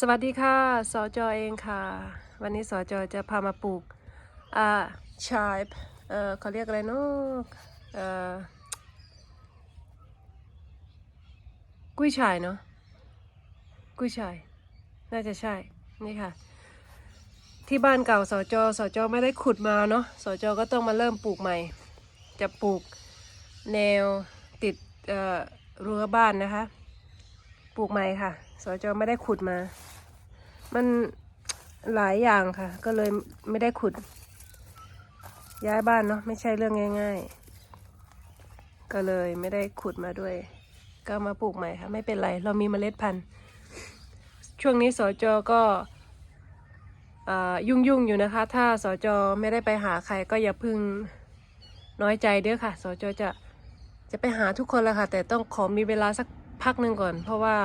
สวัสดีค่ะสจเองค่ะ วันนี้สจจะพามาปลูกอ่าชายเอ่อเขาเรียกอะไรเนาะเอ่อกุ้ยชายเนาะกุ้ยชาย น่าจะใช่นี่ค่ะ ที่บ้านเก่าสจสจไม่ได้ขุดมาเนาะสจก็ต้องมาเริ่มปลูกใหม่ จะปลูกแนวติดเอ่อรั้วบ้านนะคะ ปลูกใหม่ค่ะสจไม่ได้ขุดมา มันหลายอย่างค่ะ ก็เลยไม่ได้ขุด ย้ายบ้านเนาะไม่ใช่เรื่องง่าย ๆ ก็เลยไม่ได้ขุดมาด้วย ก็มาปลูกใหม่ค่ะ ไม่เป็นไร เรามีเมล็ดพันธุ์ ช่วงนี้สจก็อ่ายุ่งๆอยู่นะคะ ถ้าสจไม่ได้ไปหาใครก็อย่าพึ่งน้อยใจเด้อค่ะสจจะจะไปหาทุกคนแหละค่ะ แต่ต้องขอมีเวลาสักพักหนึ่งก่อน เพราะว่า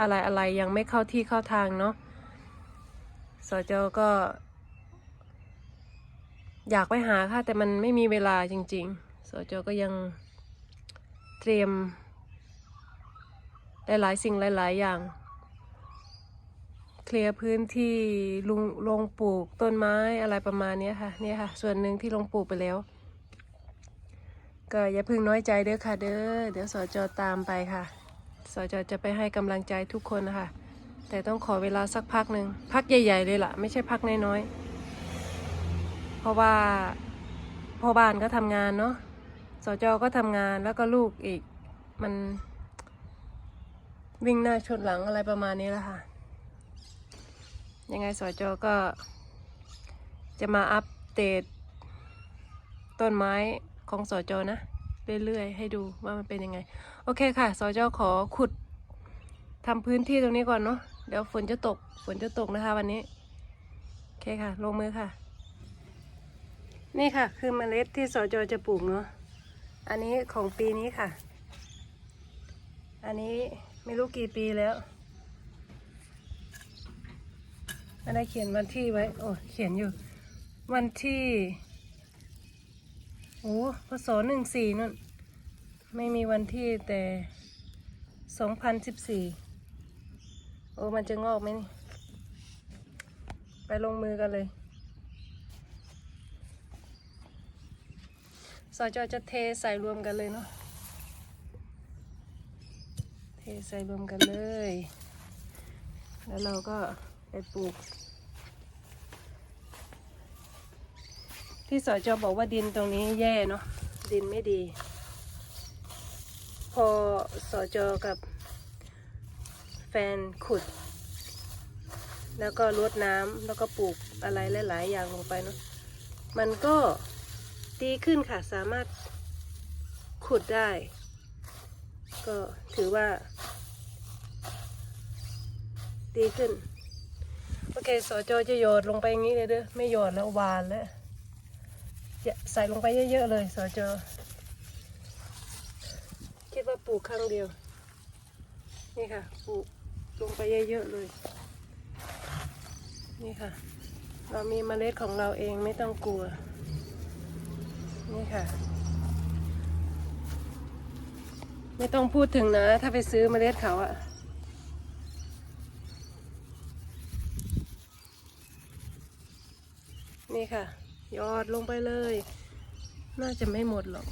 อะไรอะไรยังไม่เข้าที่เข้าทางเนาะ สจก็ อยากไปหาค่ะ แต่มันไม่มีเวลาจริง ๆ สจก็ยังเตรียม หลาย ๆ สิ่งหลาย ๆ อย่าง เคลียร์พื้นที่ลุงลงปลูกต้นไม้อะไรประมาณนี้ค่ะเนี่ยค่ะ ส่วนหนึ่งที่ลงปลูกไปแล้ว ก็อย่าเพึ่งน้อยใจเด้อค่ะ เด้อเดี๋ยวสจตามไปค่ะสจจะไปให้กำลังใจทุกคนนะคะ แต่ต้องขอเวลาสักพักหนึ่งพักใหญ่ ๆ เลยล่ะ ไม่ใช่พักน้อยๆเพราะว่าพ่อบ้านก็ทำงานเนาะสจก็ทำงานแล้วก็ลูกอีก มัน วิ่งหน้าชนหลังอะไรประมาณนี้แหละค่ะ ยังไงสจก็ จะมาอัปเดตต้นไม้ของสจนะ เรื่อยๆ ให้ดูว่ามันเป็นยังไง โอเคค่ะ สจขอขุดทำพื้นที่ตรงนี้ก่อนเนาะ เดี๋ยวฝนจะตก ฝนจะตกนะคะ วันนี้ โอเคค่ะ ลงมือค่ะ นี่ค่ะ คือเมล็ดที่สจจะปลูกเนาะ อันนี้ของปีนี้ค่ะ อันนี้ไม่รู้กี่ปีแล้วอันนี้เขียนวันที่ไว้ โอ้ เขียนอยู่ วันที่ โอ้พศหนึ่งสี่นั่น ไม่มีวันที่แต่สองพันสิบสี่ โอ้มันจะงอกไหมนี่ ไปลงมือกันเลยสจจะเทใส่รวมกันเลยเนาะ เทใส่รวมกันเลย แล้วเราก็ไปปลูก ที่สจบอกว่าดินตรงนี้แย่เนาะ ดินไม่ดี พอสจกับ ฟนขุด แล้วก็รดน้ำแล้วก็ปลูกอะไรหลาย ๆ อย่างลงไปเนาะมันก็ดีขึ้นค่ะสามารถขุดได้ ก็ถือว่า ดีขึ้น โอเคสจอจะโยดลงไปอย่างนี้เลยเด้อไม่โยดแล้วหวานแล้วจะใส่ลงไปเยอะ ๆ เลยสจอคิดว่าปลูกครั้งเดียว นี่ค่ะปลูก ลงไปเยอะๆเลย นี่ค่ะ เรามีเมล็ดของเราเองไม่ต้องกลัว นี่ค่ะ ไม่ต้องพูดถึงนะ ถ้าไปซื้อเมล็ดเขาอะนี่ค่ะ ยอดลงไปเลย น่าจะไม่หมดหรอก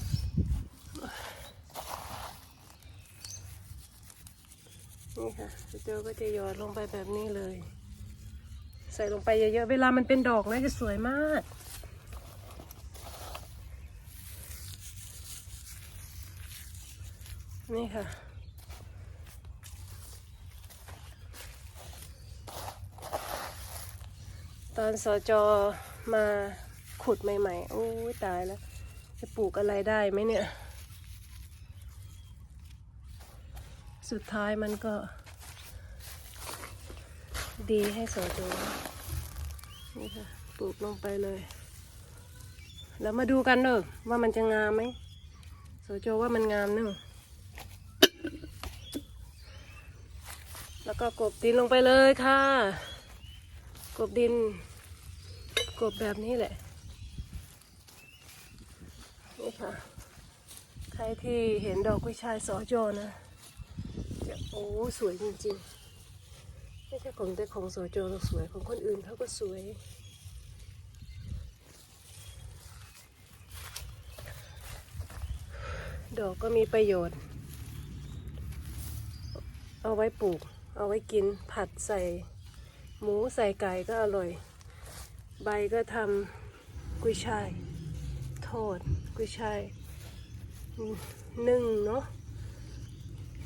นี่ค่ะเจ้าก็จะหยอดลงไปแบบนี้เลย ใส่ลงไปเยอะๆ เวลามันเป็นดอกนะจะสวยมาก นี่ค่ะตอนสจอมาขุดใหม่ๆ โอ้ยตายแล้ว จะปลูกอะไรได้ไหมเนี่ย สุดท้ายมันก็ ดีให้สจนี่ค่ะปลูกลงไปเลย แล้วมาดูกันเด้อว่ามันจะงามไหมสจว่ามันงามเนอะแล้วก็กบดินลงไปเลยค่ะ กบดิน กบแบบนี้แหละ นี่ค่ะ ใครที่เห็นดอกกุ้ยชายสอจนะ โอ้สวยจริงๆ ไม่ใช่ของแต่ของสจเราสวยของคนอื่นเขาก็สวย ดอกก็มีประโยชน์ เอาไว้ปลูก เอาไว้กินผัดใส่ หมูใส่ไก่ก็อร่อย ใบก็ทำกุยช่าย ทอดกุยช่ายนึ่งเนาะ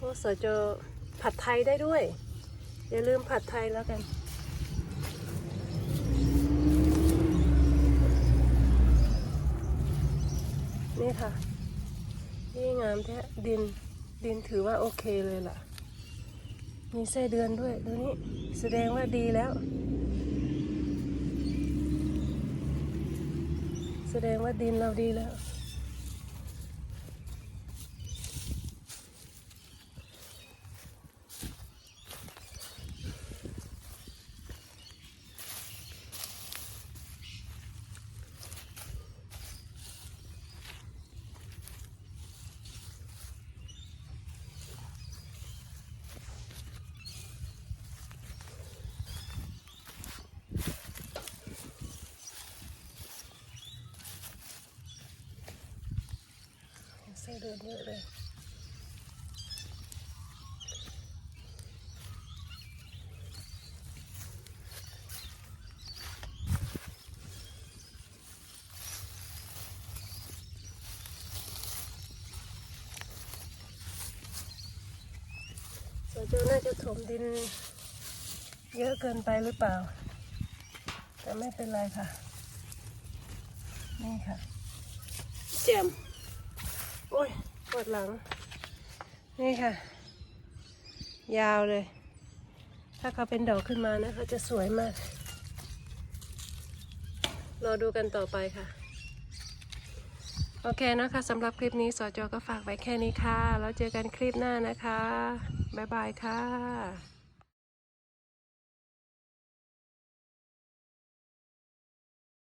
เพราะสจผัดไทยได้ด้วย อย่าลืมผัดไทยแล้วกัน นี่ค่ะ นี่งามแท้ดินดินถือว่าโอเคเลยล่ะ มีไส้เดือนด้วยดูนี่แสดงว่าดีแล้ว แสดงว่าดินเราดีแล้ว ไส้เดือนเยอะเลยสจน่าจะถมดินเยอะเกินไปหรือเปล่า แต่ไม่เป็นไรค่ะ นี่ค่ะ แจ่ม อ้ยปวดหลัง นี่ค่ะ ยาวเลย ถ้าเขาเป็นดอกขึ้นมานะเขาจะสวยมาก รอดูกันต่อไปค่ะ โอเคนะคะสำหรับคลิปนี้สจก็ฝากไว้แค่นี้ค่ะ แล้วเจอกันคลิปหน้านะคะ บ๊ายบายค่ะ